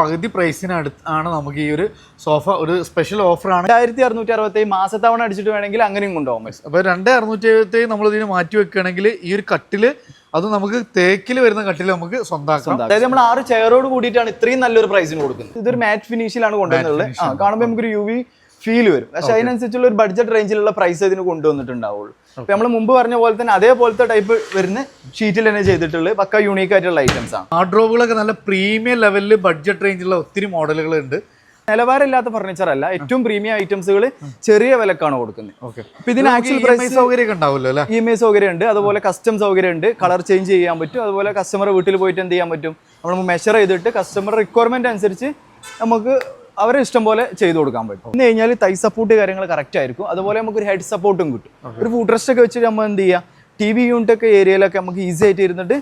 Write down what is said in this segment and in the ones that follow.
പകുതി പ്രൈസിന് അടുത്ത് ആണ് നമുക്ക് ഈ ഒരു സോഫ ഒരു സ്പെഷ്യൽ ഓഫറാണ് രണ്ടായിരത്തി അറുന്നൂറ്റി അറുപത്തി മാസത്തവണ അടിച്ചിട്ട് വേണമെങ്കിൽ അങ്ങനെയും കൊണ്ടുപോകാൻ പറ്റും. അപ്പോൾ രണ്ട് അറുന്നൂറ്റി എഴുപത്തി നമ്മൾ ഇതിന് മാറ്റി വെക്കുകയാണെങ്കിൽ ഈ ഒരു കട്ടിൽ അത് നമുക്ക് തേക്കിൽ വരുന്ന കട്ടിൽ നമുക്ക് സ്വന്തമാക്കാം അതായത് നമ്മൾ ആറ് ചെയറോട് കൂടിയിട്ടാണ് ഇത്രയും നല്ലൊരു പ്രൈസിന് കൊടുക്കുന്നത്. ഇതൊരു മാറ്റ് ഫിനിഷിലാണ് കൊണ്ടുവരുന്നത്. കാണുമ്പോൾ നമുക്കൊരു യു വി ഫീൽ വരും. പക്ഷെ അതിനനുസരിച്ചുള്ള ഒരു ബഡ്ജറ്റ് റേഞ്ചിലുള്ള പ്രൈസ് ഇതിന് കൊണ്ടുവന്നിട്ടുണ്ടാവുള്ളൂ. അപ്പൊ നമ്മൾ മുമ്പ് പറഞ്ഞ പോലെ തന്നെ അതേപോലത്തെ ടൈപ്പ് വരുന്ന ഷീറ്റിൽ തന്നെ ചെയ്തിട്ടുള്ളത് പക്ക യൂണീക്ക് ആയിട്ടുള്ള ഐറ്റംസ് ആണ്. വാർഡ്രോബുകളൊക്കെ നല്ല പ്രീമിയം ലെവലിൽ ബഡ്ജറ്റ് റേഞ്ചിലുള്ള ഒത്തിരി മോഡലുകൾ ഉണ്ട് നിലവാരമില്ലാത്ത ഫർണിച്ചർ അല്ല ഏറ്റവും പ്രീമിയം ഐറ്റംസുകൾ ചെറിയ വിലക്കാണ് കൊടുക്കുന്നത്. ഓക്കെ അപ്പൊ ഇതിന് ആക്ച്വൽ പ്രൈസ് ഉണ്ടാവുമല്ലോ ഇ എം ഐ സൗകര്യം ഉണ്ട് അതുപോലെ കസ്റ്റം സൗകര്യം ഉണ്ട് കളർ ചേഞ്ച് ചെയ്യാൻ പറ്റും അതുപോലെ കസ്റ്റമർ വീട്ടിൽ പോയിട്ട് എന്ത് ചെയ്യാൻ പറ്റും? നമ്മൾ മെഷർ ചെയ്തിട്ട് കസ്റ്റമർ റിക്വയർമെന്റ് അനുസരിച്ച് നമുക്ക് അവരെ ഇഷ്ടം പോലെ ചെയ്തു കൊടുക്കാൻ പറ്റും. എന്ന് കഴിഞ്ഞാൽ തൈ സപ്പോർട്ട് കാര്യങ്ങൾ കറക്റ്റ് ആയിരിക്കും. അതുപോലെ നമുക്ക് ഒരു ഹെഡ് സപ്പോർട്ടും കിട്ടും. ഒരു ഫുഡ് റെസ്റ്റ് ഒക്കെ വെച്ചിട്ട് നമ്മൾ എന്ത് ചെയ്യുക ടി വി യൂണിറ്റ് ഒക്കെ ഏരിയയിലൊക്കെ നമുക്ക് ഈസി ആയിട്ട് ഇരുന്നിട്ട്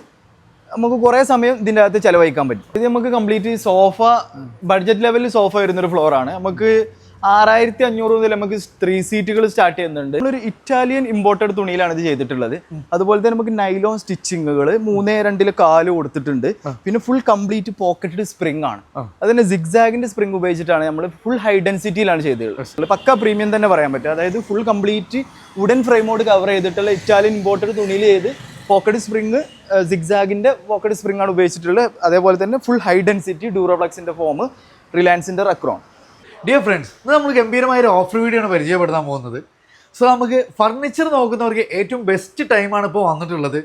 നമുക്ക് കുറേ സമയം ഇതിന്റെ അകത്ത് ചിലവഴിക്കാൻ പറ്റും. ഇത് നമുക്ക് കംപ്ലീറ്റ് സോഫ ബഡ്ജറ്റ് ലെവലിൽ സോഫ വരുന്നൊരു ഫ്ലോറാണ് നമുക്ക് ആറായിരത്തി അഞ്ഞൂറ് മുതൽ നമുക്ക് ത്രീ സീറ്റുകൾ സ്റ്റാർട്ട് ചെയ്യുന്നുണ്ട്. ഒരു ഇറ്റാലിയൻ ഇമ്പോർട്ടഡ് തുണിയിലാണ് ഇത് ചെയ്തിട്ടുള്ളത്. അതുപോലെ തന്നെ നമുക്ക് നൈലോൺ സ്റ്റിച്ചിങ്ങുകൾ മൂന്നേ രണ്ടിൽ കാൽ കൊടുത്തിട്ടുണ്ട്. പിന്നെ ഫുൾ കംപ്ലീറ്റ് പോക്കറ്റഡ് സ്പ്രിംഗ് ആണ്. അതിന് സിഗ്സാഗിന്റെ സ്പ്രിംഗ് ഉപയോഗിച്ചിട്ടാണ് നമ്മൾ ഫുൾ ഹൈ ഡെൻസിറ്റിയിലാണ് ചെയ്തിട്ടുള്ളത്. പക്ക പ്രീമിയം തന്നെ പറയാൻ പറ്റും. അതായത് ഫുൾ കംപ്ലീറ്റ് വുഡൻ ഫ്രെയിമോട് കവർ ചെയ്തിട്ടുള്ള ഇറ്റാലിയൻ ഇമ്പോർട്ടഡ് തുണിയിൽ ചെയ്ത് പോക്കറ്റ് സ്പ്രിങ് സിഗ്സാഗിന്റെ പോക്കറ്റ് സ്പ്രിംഗ് ആണ് ഉപയോഗിച്ചിട്ടുള്ളത്. അതേപോലെ തന്നെ ഫുൾ ഹൈ ഡെൻസിറ്റി ഡ്യൂറോപ്ലക്സിന്റെ ഫോം റിലയൻസിന്റെ റക്രോൺ ഡിയർ ഫ്രണ്ട്സ് ഇന്ന് നമ്മൾ ഗംഭീരമായ ഒരു ഓഫർ വീഡിയോ ആണ് പരിചയപ്പെടുത്താൻ പോകുന്നത്. സോ നമുക്ക് ഫർണിച്ചർ നോക്കുന്നവർക്ക് ഏറ്റവും ബെസ്റ്റ് ടൈമാണ് ഇപ്പോൾ വന്നിട്ടുള്ളത്.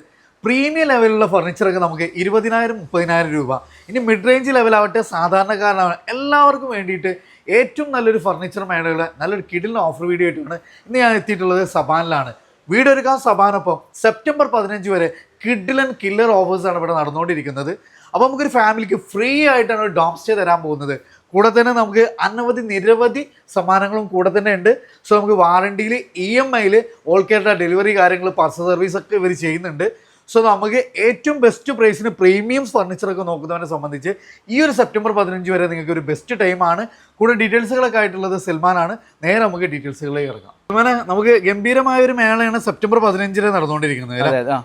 പ്രീമിയം ലെവലിലുള്ള ഫർണിച്ചറൊക്കെ നമുക്ക് ഇരുപതിനായിരം മുപ്പതിനായിരം രൂപ. ഇനി മിഡ് റേഞ്ച് ലെവലാവട്ടെ സാധാരണക്കാരനാവട്ടെ എല്ലാവർക്കും വേണ്ടിയിട്ട് ഏറ്റവും നല്ലൊരു ഫർണിച്ചർ മേളയുടെ നല്ലൊരു കിടിലിന് ഓഫർ വീഡിയോ ആയിട്ടാണ് ഇന്ന് ഞാൻ എത്തിയിട്ടുള്ളത് സബാനിലാണ്. വീടൊരുക്കാൻ സബാനൊപ്പം സെപ്റ്റംബർ പതിനഞ്ച് വരെ കിഡിലൻ കില്ലർ ഓഫേഴ്സാണ് ഇവിടെ നടന്നുകൊണ്ടിരിക്കുന്നത്. അപ്പോൾ നമുക്കൊരു ഫാമിലിക്ക് ഫ്രീ ആയിട്ടാണ് ഒരു ഡോം സ്റ്റേ തരാൻ പോകുന്നത്. കൂടെ തന്നെ നമുക്ക് അനവധി നിരവധി സമ്മാനങ്ങളും കൂടെ തന്നെ ഉണ്ട്. സോ നമുക്ക് വാറണ്ടിയിൽ ഇ എം ഐയിൽ ഓൾ കേരള ഡെലിവറി കാര്യങ്ങൾ പാർസൽ സർവീസ് ഒക്കെ ഇവർ ചെയ്യുന്നുണ്ട്. സോ നമുക്ക് ഏറ്റവും ബെസ്റ്റ് പ്രൈസിന് പ്രീമിയം ഫർണിച്ചറൊക്കെ നോക്കുന്നവരെ സംബന്ധിച്ച് ഈ ഒരു സെപ്റ്റംബർ പതിനഞ്ച് വരെ നിങ്ങൾക്ക് ഒരു ബെസ്റ്റ് ടൈമാണ് കൂടെ ഡീറ്റെയിൽസുകളൊക്കെ ആയിട്ടുള്ളത് സൽമാനാണ് നേരെ നമുക്ക് ഡീറ്റെയിൽസുകളിലേക്ക് ഇറങ്ങാം. സൽമാനെ നമുക്ക് ഗംഭീരമായ ഒരു മേളയാണ് സെപ്റ്റംബർ പതിനഞ്ചിന് നടന്നുകൊണ്ടിരിക്കുന്നത്.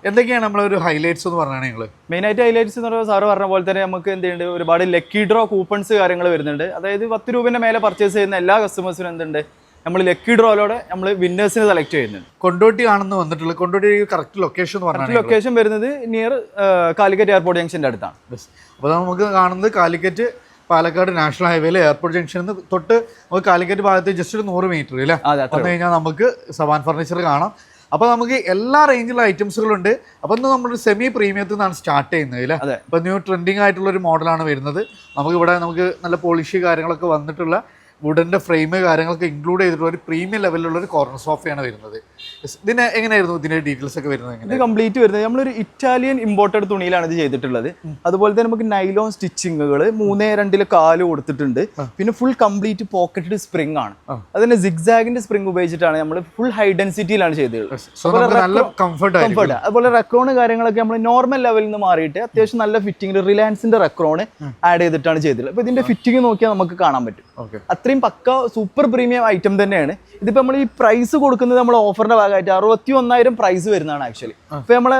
എന്തൊക്കെയാണ് നമ്മളെ ഒരു നമ്മളൊരു ഹൈലൈറ്റ്സ് എന്ന് പറഞ്ഞാൽ നിങ്ങൾ? മെയിൻ ആയിട്ട് ഹൈലൈറ്റ്സ് എന്ന് പറയുമ്പോൾ സാറ് പറഞ്ഞ പോലെ തന്നെ നമുക്ക് എന്ത് ചെയ്യുന്നുണ്ട്? ഒരുപാട് ലക്കി ഡ്രോ കൂപ്പൺസ് കാര്യങ്ങൾ വരുന്നുണ്ട്. അതായത് പത്ത് രൂപേന്റെ മേലെ പർച്ചേസ് ചെയ്യുന്ന എല്ലാ കസ്റ്റമേഴ്സിനും എന്തുണ്ട്? നമ്മൾ ലക്കി ഡ്രോയിലൂടെ നമ്മൾ വിന്നേഴ്സിനെ സെലക്ട് ചെയ്യുന്നുണ്ട് കൊണ്ടോട്ടി ആണെന്ന് വന്നിട്ടുള്ളത് കൊണ്ടോട്ടി കറക്റ്റ് ലൊക്കേഷൻ എന്ന് പറഞ്ഞാൽ ലൊക്കേഷൻ വരുന്നത് നിയർ കാലിക്കറ്റ് എയർപോർട്ട് ജംഗ്ഷന്റെ അടുത്താണ്. അപ്പോൾ നമുക്ക് കാണുന്നത് കാലിക്കറ്റ് പാലക്കാട് നാഷണൽ ഹൈവേയിൽ എയർപോർട്ട് ജംഗ്ഷനിൽ നിന്ന് തൊട്ട് നമുക്ക് കാലിക്കറ്റ് ഭാഗത്ത് ജസ്റ്റ് ഒരു നൂറ് മീറ്റർ അല്ലേ വന്നു കഴിഞ്ഞാൽ നമുക്ക് സവാൻ ഫർണിച്ചർ കാണാം. അപ്പോൾ നമുക്ക് എല്ലാ റേഞ്ചിലുള്ള ഐറ്റംസുകളുണ്ട് അപ്പോൾ ഇന്ന് നമ്മൾ സെമി പ്രീമിയത്തിൽ നിന്നാണ് സ്റ്റാർട്ട് ചെയ്യുന്നത് അല്ലേ അപ്പോൾ ന്യൂ ട്രെൻഡിങ് ആയിട്ടുള്ള ഒരു മോഡലാണ് വരുന്നത്. നമുക്ക് ഇവിടെ നമുക്ക് നല്ല പോളിഷ് കാര്യങ്ങളൊക്കെ വന്നിട്ടുള്ള വുഡന്റെ ഫ്രെയിം കാര്യങ്ങളൊക്കെ ഇൻക്ലൂഡ് ചെയ്തിട്ടുള്ള ഒരു പ്രീമിയം ലെവലിലുള്ള ഒരു കോർണർ സോഫയാണ് വരുന്നത്. ഇതിന് എങ്ങനെയായിരുന്നു ഇതിന്റെ ഡീറ്റെയിൽസ് ഒക്കെ വരുന്നത് എങ്ങനെ ഇത് കംപ്ലീറ്റ് വരുന്നത്. നമ്മളൊരു ഇറ്റാലിയൻ ഇമ്പോർട്ടഡ് തുണിയിലാണ് ഇത് ചെയ്തിട്ടുള്ളത്. അതുപോലെ തന്നെ നമുക്ക് നൈലോൺ സ്റ്റിച്ചിങ്ങുകൾ മൂന്നേ രണ്ടിൽ കാൽ കൊടുത്തിട്ടുണ്ട്. പിന്നെ ഫുൾ കംപ്ലീറ്റ് പോക്കറ്റഡ് സ്പ്രിംഗ് ആണ്. അതിന് സിഗ്സാഗിന്റെ സ്പ്രിംഗ് ഉപയോഗിച്ചിട്ടാണ് നമ്മൾ ഫുൾ ഹൈ ഡെൻസിറ്റിയിലാണ് ചെയ്തിട്ടുള്ളത്. കംഫർട്ട് അതുപോലെ റെക്രോണ് കാര്യങ്ങളൊക്കെ നമ്മൾ നോർമൽ ലെവലിൽ നിന്ന് മാറിയിട്ട് അത്യാവശ്യം നല്ല ഫിറ്റിംഗ് റിലയൻസിന്റെ റെക്രോണ് ആഡ് ചെയ്തിട്ടാണ് ചെയ്തിട്ടുള്ളത്. അപ്പൊ ഇതിന്റെ ഫിറ്റിംഗ് നോക്കിയാൽ നമുക്ക് കാണാൻ പറ്റും. അത്രയും പക്ക സൂപ്പർ പ്രീമിയം ഐറ്റം തന്നെയാണ്. ഇതിപ്പോ നമ്മൾ ഈ പ്രൈസ് കൊടുക്കുന്നത് നമ്മൾ ഓഫറിന്റെ ഭാഗമായിട്ട് അറുപത്തി ഒന്നായിരം പ്രൈസ് വരുന്നതാണ് ആക്ച്വലി ഇപ്പൊ നമ്മൾ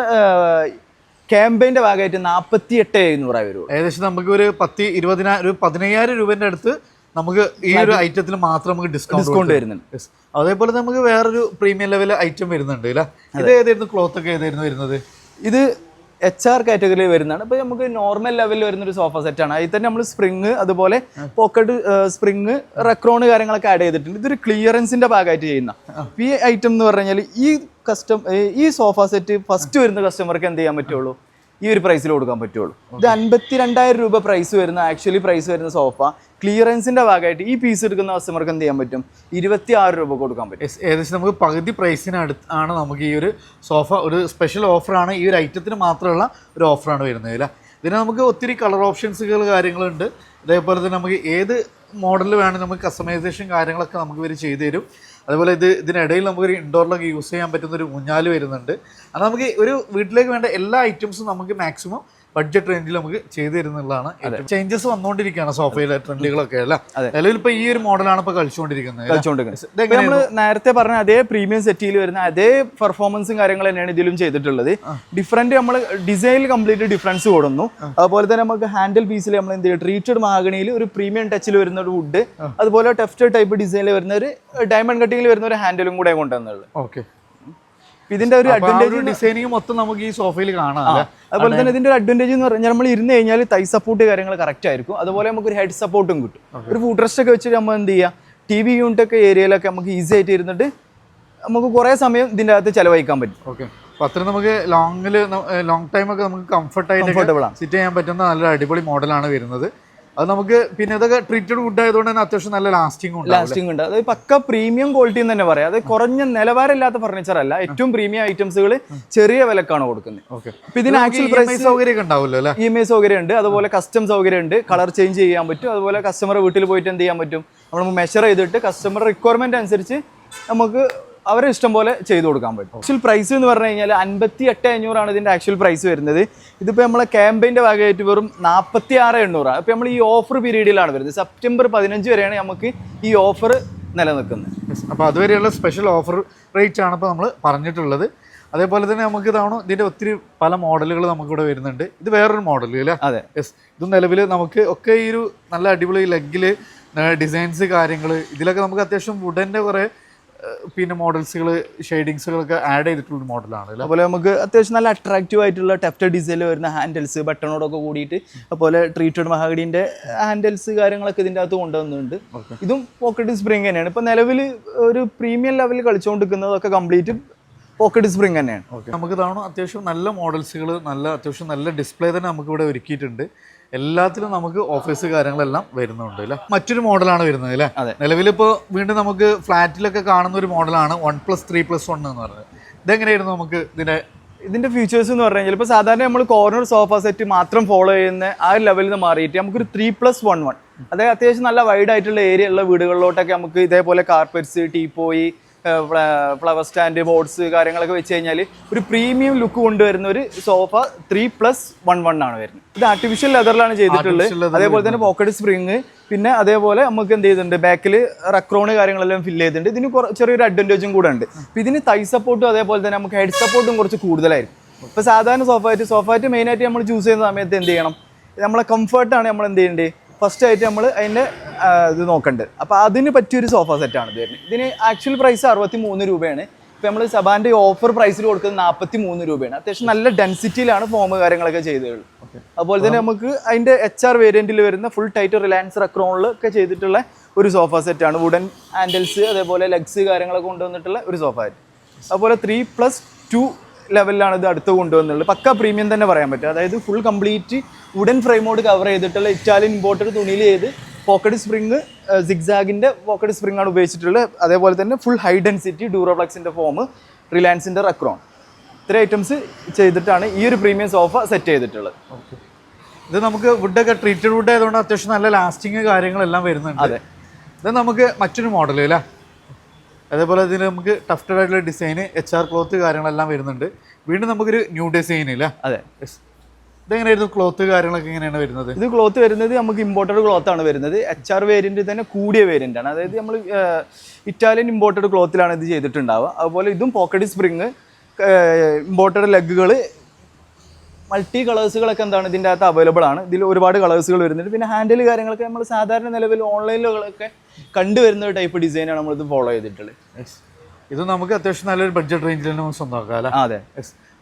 ക്യാമ്പയിന്റെ ഭാഗമായിട്ട് നാൽപ്പത്തി എട്ട് എഴുന്നൂറ് വരും ഏകദേശം നമുക്ക് ഒരു പത്ത് ഇരുപതിനായിരം ഒരു പതിനയ്യായിരം രൂപന്റെ അടുത്ത് നമുക്ക് ഈ ഒരു ഐറ്റത്തിൽ മാത്രം നമുക്ക് ഡിസ്കൗണ്ട് ഡിസ്കൗണ്ട് വരുന്നുണ്ട്. അതേപോലെ നമുക്ക് വേറൊരു പ്രീമിയം ലെവൽ ഐറ്റം വരുന്നുണ്ട് അല്ലേ ഇത് ഏതായിരുന്നു? ക്ലോത്ത് ഒക്കെ ഏതായിരുന്നു വരുന്നത്? ഇത് എച്ച് ആർ കാറ്റഗറിയിൽ വരുന്നതാണ്. ഇപ്പൊ നമുക്ക് നോർമൽ ലെവലിൽ വരുന്ന ഒരു സോഫ സെറ്റ് ആണ്. അതിൽ തന്നെ നമ്മൾ സ്പ്രിങ് അതുപോലെ പോക്കറ്റ് സ്പ്രിങ് റെക്രോൺ കാര്യങ്ങളൊക്കെ ആഡ് ചെയ്തിട്ടുണ്ട്. ഇതൊരു ക്ലിയറൻസിന്റെ ഭാഗമായിട്ട് ചെയ്യുന്ന. ഈ ഐറ്റം എന്ന് പറഞ്ഞു കഴിഞ്ഞാൽ ഈ കസ്റ്റം ഈ സോഫ സെറ്റ് ഫസ്റ്റ് വരുന്ന കസ്റ്റമർക്ക് എന്ത് ചെയ്യാൻ പറ്റുള്ളൂ? ഈ ഒരു പ്രൈസിൽ കൊടുക്കാൻ പറ്റുള്ളൂ. ഇത് അൻപത്തി രണ്ടായിരം രൂപ പ്രൈസ് വരുന്ന ആക്ച്വലി പ്രൈസ് വരുന്ന സോഫ ക്ലിയറൻസിന്റെ ഭാഗമായിട്ട് ഈ പീസ് എടുക്കുന്ന കസ്റ്റമർക്ക് എന്ത് ചെയ്യാൻ പറ്റും? ഇരുപത്തി ആറ് രൂപ കൊടുക്കാൻ പറ്റും. ഏകദേശം നമുക്ക് പകുതി പ്രൈസിന് അടുത്ത് ആണ് നമുക്ക് ഈ ഒരു സോഫ ഒരു സ്പെഷ്യൽ ഓഫറാണ് ഈ ഒരു ഐറ്റത്തിന് മാത്രമുള്ള ഒരു ഓഫറാണ് വരുന്നത് അല്ലേ? ഇതിന് നമുക്ക് ഒത്തിരി കളർ ഓപ്ഷൻസുകൾ കാര്യങ്ങളുണ്ട്. അതേപോലെ തന്നെ നമുക്ക് ഏത് മോഡൽ വേണമെങ്കിൽ നമുക്ക് കസ്റ്റമൈസേഷൻ കാര്യങ്ങളൊക്കെ നമുക്ക് ഇവർ ചെയ്തു തരും അതുപോലെ ഇത് ഇതിനിടയിൽ നമുക്കൊരു ഇൻഡോറിലൊക്കെ യൂസ് ചെയ്യാൻ പറ്റുന്ന ഒരു ഊഞ്ഞാൽ വരുന്നുണ്ട്. അത് നമുക്ക് ഒരു വീട്ടിലേക്ക് വേണ്ട എല്ലാ ഐറ്റംസും നമുക്ക് മാക്സിമം ബഡ്ജറ്റ് റേഞ്ചിൽ നമുക്ക് ചെയ്തു തരുന്നുള്ളതാണ് ചേഞ്ചസ് വന്നുകൊണ്ടിരിക്കുകയാണ് സോഫയിലെ ട്രെൻഡുകളൊക്കെ അല്ല. നിലവിൽ ഇപ്പൊ ഈ ഒരു മോഡലാണ് ഇപ്പൊ കളിച്ചുകൊണ്ടിരിക്കുന്നത് കളിച്ചുകൊണ്ടിരിക്കുന്നത്. നമ്മൾ നേരത്തെ പറഞ്ഞ അതേ പ്രീമിയം സെറ്റിയിൽ വരുന്ന അതേ പെർഫോമൻസും കാര്യങ്ങൾ തന്നെയാണ് ഇതിലും ചെയ്തിട്ടുള്ളത്. ഡിഫറെന്റ് നമ്മൾ ഡിസൈനിൽ കംപ്ലീറ്റ് ഡിഫറൻസ് കൊടുന്നു. അതുപോലെ തന്നെ നമുക്ക് ഹാൻഡിൽ പീസിൽ നമ്മൾ എന്ത് ചെയ്യും? ട്രീറ്റഡ് മാഗണിയിൽ ഒരു പ്രീമിയം ടച്ചിൽ വരുന്ന ഒരു വുഡ് അതുപോലെ ടെഫ്റ്റ് ടൈപ്പ് ഡിസൈനിൽ വരുന്ന ഒരു ഡയമണ്ട് കട്ടിങ്ങിൽ വരുന്ന ഒരു ഹാൻഡിലും കൂടെ കൊണ്ടുവന്നുള്ളത്. ഓക്കെ ഇതിന്റെ ഒരു അഡ്വാന്റേജ് ഡിസൈനിങ് മൊത്തം നമുക്ക് ഈ സോഫയിൽ കാണാം അതുപോലെ തന്നെ ഇതിന്റെ ഒരു അഡ്വാന്റേജ് എന്ന് പറഞ്ഞാൽ നമ്മൾ ഇരുന്ന് കഴിഞ്ഞാൽ തൈ സപ്പോർട്ട് കാര്യങ്ങൾ കറക്റ്റ് ആയിരിക്കും. അതുപോലെ നമുക്ക് ഒരു ഹെഡ് സപ്പോർട്ടും കിട്ടും. ഒരു ഫുഡ് റെസ്റ്റ് ഒക്കെ വെച്ചിട്ട് നമ്മൾ എന്ത് ചെയ്യുക ടി വി യൂണിറ്റ് ഒക്കെ ഏരിയയിലൊക്കെ നമുക്ക് ഈസി ആയിട്ട് ഇരുന്നിട്ട് നമുക്ക് കുറേ സമയം ഇതിന്റെ അകത്ത് ചെലവഴിക്കാൻ പറ്റും. ഓക്കെ അപ്പൊ അത്ര നമുക്ക് ലോങ്ങിൽ ലോങ് ടൈം ഒക്കെ നമുക്ക് കംഫർട്ട് ആയിട്ട് Comfortable ആണ്. സിറ്റ് ചെയ്യാൻ പറ്റുന്ന നല്ലൊരു അടിപൊളി മോഡലാണ് വരുന്നത്. അത് നമുക്ക് പിന്നെ ഇതൊക്കെ ട്രീറ്റഡ് വുഡ് ആയതുകൊണ്ട് തന്നെ അത്യാവശ്യം നല്ല ലാസ്റ്റിംഗ് ഉണ്ട് ലാസ്റ്റിംഗ് ഉണ്ട്. അത് പക്ക പ്രീമിയം ക്വാളിറ്റി എന്ന് തന്നെ പറയാം. അത് കുറഞ്ഞ നിലവാരമില്ലാത്ത ഫർണിച്ചർ അല്ല. ഏറ്റവും പ്രീമിയം ഐറ്റംസുകൾ ചെറിയ വിലക്കാണ് കൊടുക്കുന്നത്. ഓക്കെ. അപ്പൊ ഇതിന് ആക്ച്വൽ പ്രൈസ് സൗകര്യം ഉണ്ടാവുമല്ലോ അല്ലേ? ഇ എം ഐ സൗകര്യം ഉണ്ട് അതുപോലെ കസ്റ്റം സൗകര്യം ഉണ്ട് കളർ ചേഞ്ച് ചെയ്യാൻ പറ്റും. അതുപോലെ കസ്റ്റമർ വീട്ടിൽ പോയിട്ട് എന്ത് ചെയ്യാൻ പറ്റും? നമ്മൾ മെഷർ ചെയ്തിട്ട് കസ്റ്റമർ റിക്വയർമെന്റ് അനുസരിച്ച് നമുക്ക് അവരെ ഇഷ്ടം പോലെ ചെയ്തു കൊടുക്കാൻ പറ്റും. ആക്ച്വൽ പ്രൈസ് എന്ന് പറഞ്ഞു കഴിഞ്ഞാൽ അൻപത്തി എട്ട് അഞ്ഞൂറാണ് ഇതിന്റെ ആക്ച്വൽ പ്രൈസ് വരുന്നത്. ഇതിപ്പോൾ നമ്മളെ ക്യാമ്പയിന്റെ ഭാഗമായിട്ട് വെറും നാൽപ്പത്തി ആറ് എണ്ണൂറാണ് അപ്പോൾ നമ്മൾ ഈ ഓഫർ പീരീഡിലാണ് വരുന്നത്. സെപ്റ്റംബർ പതിനഞ്ച് വരെയാണ് നമുക്ക് ഈ ഓഫർ നിലനിൽക്കുന്നത്. അപ്പോൾ അതുവരെയുള്ള സ്പെഷ്യൽ ഓഫർ റേറ്റ് ആണ് ഇപ്പോൾ നമ്മൾ പറഞ്ഞിട്ടുള്ളത്. അതേപോലെ തന്നെ നമുക്ക് ഇതാണോ ഇതിന്റെ ഒത്തിരി പല മോഡലുകൾ നമുക്കിവിടെ വരുന്നുണ്ട്. ഇത് വേറൊരു മോഡൽ അല്ലേ? അതെ. യെസ് ഇത് നിലവിൽ നമുക്ക് ഒക്കെ ഈ ഒരു നല്ല അടിപൊളി ലെഗിൽ ഡിസൈൻസ് കാര്യങ്ങൾ ഇതിലൊക്കെ നമുക്ക് അത്യാവശ്യം വുഡന്റെ കുറേ പിന്നെ മോഡൽസുകൾ ഷെയ്ഡിങ്സുകളൊക്കെ ആഡ് ചെയ്തിട്ടുള്ള മോഡലാണ് അതുപോലെ നമുക്ക് അത്യാവശ്യം നല്ല അട്രാക്റ്റീവ് ആയിട്ടുള്ള ടെഫ്റ്റ് ഡിസൈനിൽ വരുന്ന ഹാൻഡിൽസ് ബട്ടണോടൊക്കെ കൂടിയിട്ട് അതുപോലെ ട്രീറ്റഡ് മഹാഗഡിന്റെ ഹാൻഡിൽസ് കാര്യങ്ങളൊക്കെ ഇതിന്റെ അകത്ത് കൊണ്ടുവന്നിട്ടുണ്ട്. ഇതും പോക്കറ്റ് സ്പ്രിംഗ് തന്നെയാണ്. ഇപ്പൊ നിലവിൽ ഒരു പ്രീമിയം ലെവലിൽ കളിച്ചുകൊണ്ടിരിക്കുന്നതൊക്കെ കംപ്ലീറ്റ് പോക്കറ്റ് സ്പ്രിംഗ് തന്നെയാണ്. നമുക്ക് ഇതാണ് അത്യാവശ്യം നല്ല മോഡൽസുകൾ നല്ല അത്യാവശ്യം നല്ല ഡിസ്പ്ലേ തന്നെ നമുക്ക് ഇവിടെ ഒരുക്കിയിട്ടുണ്ട്. എല്ലാത്തിലും നമുക്ക് ഓഫീസ് കാര്യങ്ങളെല്ലാം വരുന്നുണ്ട് അല്ലേ മറ്റൊരു മോഡലാണ് വരുന്നത് അല്ലേ അതെ. നിലവിലിപ്പോൾ വീണ്ടും നമുക്ക് ഫ്ലാറ്റിലൊക്കെ കാണുന്ന ഒരു മോഡലാണ് one plus three plus one എന്ന് പറയുന്നത് ഇതെങ്ങനെയായിരുന്നു നമുക്ക് ഇതിന്റെ ഇതിന്റെ ഫീച്ചേഴ്സ് എന്ന് പറഞ്ഞാൽ ഇപ്പോൾ സാധാരണ നമ്മൾ കോർണർ സോഫ സെറ്റ് മാത്രം ഫോളോ ചെയ്യുന്ന ആ ഒരു ലെവലിൽ നിന്ന് മാറിയിട്ട് നമുക്കൊരു ത്രീ പ്ലസ് വൺ വൺ അതായത് അത്യാവശ്യം നല്ല വൈഡ് ആയിട്ടുള്ള ഏരിയ ഉള്ള വീടുകളിലോട്ടൊക്കെ നമുക്ക് ഇതേപോലെ carpets teapoy flower stand boards കാര്യങ്ങളൊക്കെ വെച്ച് കഴിഞ്ഞാൽ ഒരു പ്രീമിയം ലുക്ക് കൊണ്ടുവരുന്ന ഒരു sofa three plus one one ആണ് വരുന്നത്. ഇത് ആർട്ടിഫിഷ്യൽ ലെതറിലാണ് ചെയ്തിട്ടുള്ളത്. അതേപോലെ തന്നെ പോക്കറ്റ് സ്പ്രിങ് പിന്നെ അതേപോലെ നമുക്ക് എന്ത് ചെയ്തിട്ടുണ്ട്? ബാക്കിൽ റക്രോണ് കാര്യങ്ങളെല്ലാം ഫില്ല് ചെയ്തിട്ടുണ്ട്. ഇതിന് ചെറിയൊരു അഡ്വാന്റേജും കൂടെ ഉണ്ട്. ഇതിന് തൈ സപ്പോർട്ടും അതേപോലെ തന്നെ നമുക്ക് ഹെഡ് സപ്പോർട്ടും കുറച്ച് കൂടുതലായിരിക്കും. ഇപ്പോൾ സാധാരണ സോഫ ആയിട്ട് സോഫ ആയിട്ട് നമ്മൾ ചൂസ് ചെയ്യുന്ന സമയത്ത് എന്ത് ചെയ്യണം? നമ്മളെ കംഫർട്ടാണ് നമ്മൾ എന്ത് ചെയ്യേണ്ടത്? ഫസ്റ്റ് ആയിട്ട് നമ്മൾ അതിന്റെ ഇത് നോക്കേണ്ടത് അപ്പോൾ അതിന് പറ്റിയൊരു സോഫ സെറ്റാണ് ഇത് വരുന്നത്. ഇതിന് ആക്ച്വൽ പ്രൈസ് അറുപത്തി മൂന്ന് രൂപയാണ് ഇപ്പോൾ നമ്മൾ സബാന്റെ ഓഫർ പ്രൈസിൽ കൊടുക്കുന്നത് നാൽപ്പത്തി മൂന്ന് രൂപയാണ്. അത്യാവശ്യം നല്ല ഡെൻസിറ്റിയിലാണ് ഫോം കാര്യങ്ങളൊക്കെ ചെയ്തത്. അതുപോലെ തന്നെ നമുക്ക് അതിന്റെ എച്ച് ആർ വേരിയന്റിൽ വരുന്ന ഫുൾ ടൈറ്റ് റിലയൻസ് റക്രോണിൽ ഒക്കെ ചെയ്തിട്ടുള്ള ഒരു സോഫ സെറ്റാണ് വുഡൻ ഹാൻഡിൽസ് അതേപോലെ ലെഗ്സ് കാര്യങ്ങളൊക്കെ കൊണ്ടുവന്നിട്ടുള്ള ഒരു സോഫ സെറ്റ് അതുപോലെ ത്രീ പ്ലസ് ടു ലെവലിലാണ് ഇത് അടുത്ത് കൊണ്ടുവന്നുള്ളത്. പക്ക പ്രീമിയം തന്നെ പറയാൻ പറ്റും. അതായത് ഫുൾ കംപ്ലീറ്റ് വുഡൻ ഫ്രെയിമോട് കവർ ചെയ്തിട്ടുള്ള ഇറ്റാലിയൻ ഇമ്പോർട്ടഡ് തുണിയിൽ ചെയ്ത് പോക്കറ്റ് സ്പ്രിങ് സിഗ്സാഗിന്റെ പോക്കറ്റ് സ്പ്രിങ് ആണ് ഉപയോഗിച്ചിട്ടുള്ളത്. അതേപോലെ തന്നെ ഫുൾ ഹൈ ഡെൻസിറ്റി ഡ്യൂറോപ്ലക്സിന്റെ ഫോം റിലയൻസിന്റെ റക്രോൺ ഇത്ര ഐറ്റംസ് ചെയ്തിട്ടാണ് ഈ ഒരു പ്രീമിയം സോഫ സെറ്റ് ചെയ്തിട്ടുള്ളത്. ഇത് നമുക്ക് വുഡൊക്കെ ട്രീറ്റഡ് വുഡ് ആയതുകൊണ്ട് അത്യാവശ്യം നല്ല ലാസ്റ്റിങ് കാര്യങ്ങളെല്ലാം വരുന്നുണ്ട്. അതെ. ഇത് നമുക്ക് മറ്റൊരു മോഡൽ അല്ലേ അതേപോലെ ഇതിൽ നമുക്ക് ടഫ്റ്റഡ് ആയിട്ടുള്ള ഡിസൈന് എച്ച് ആർ ക്ലോത്ത് കാര്യങ്ങളെല്ലാം വരുന്നുണ്ട്. വീണ്ടും നമുക്കൊരു ന്യൂ ഡിസൈൻ ഇല്ല അതെ. ഇതെങ്ങനെയായിരുന്നു ക്ലോത്ത് കാര്യങ്ങളൊക്കെ എങ്ങനെയാണ് വരുന്നത്? ഇത് ക്ലോത്ത് വരുന്നത് നമുക്ക് ഇമ്പോർട്ടഡ് ക്ലോത്ത് ആണ് വരുന്നത്. എച്ച് ആർ വേരിയന്റ് തന്നെ കൂടിയ വേരിയന്റ് ആണ്. അതായത് നമ്മൾ ഇറ്റാലിയൻ ഇമ്പോർട്ടഡ് ക്ലോത്തിലാണ് ഇത് ചെയ്തിട്ടുണ്ടാവുക. അതുപോലെ ഇതും പോക്കറ്റ് സ്പ്രിങ് ഇമ്പോർട്ടഡ് ലെഗുകൾ മൾട്ടി കളേഴ്സുകളൊക്കെ എന്താണ് ഇതിന്റെ അകത്ത് അവൈലബിൾ ആണ്. ഇതിൽ ഒരുപാട് കളേഴ്സുകൾ വരുന്നുണ്ട്. പിന്നെ ഹാൻഡിൽ കാര്യങ്ങളൊക്കെ നമ്മൾ സാധാരണ നിലവിൽ ഓൺലൈനിലൊക്കെ കണ്ടുവരുന്ന ഒരു ടൈപ്പ് ഡിസൈനാണ് നമ്മളിത് ഫോളോ ചെയ്തിട്ടുള്ളത്. ഇത് നമുക്ക് അത്യാവശ്യം നല്ലൊരു ബഡ്ജറ്റ് റേഞ്ചിൽ തന്നെ നമുക്ക് സ്വന്തമാക്കാം അല്ലേ? അതെ.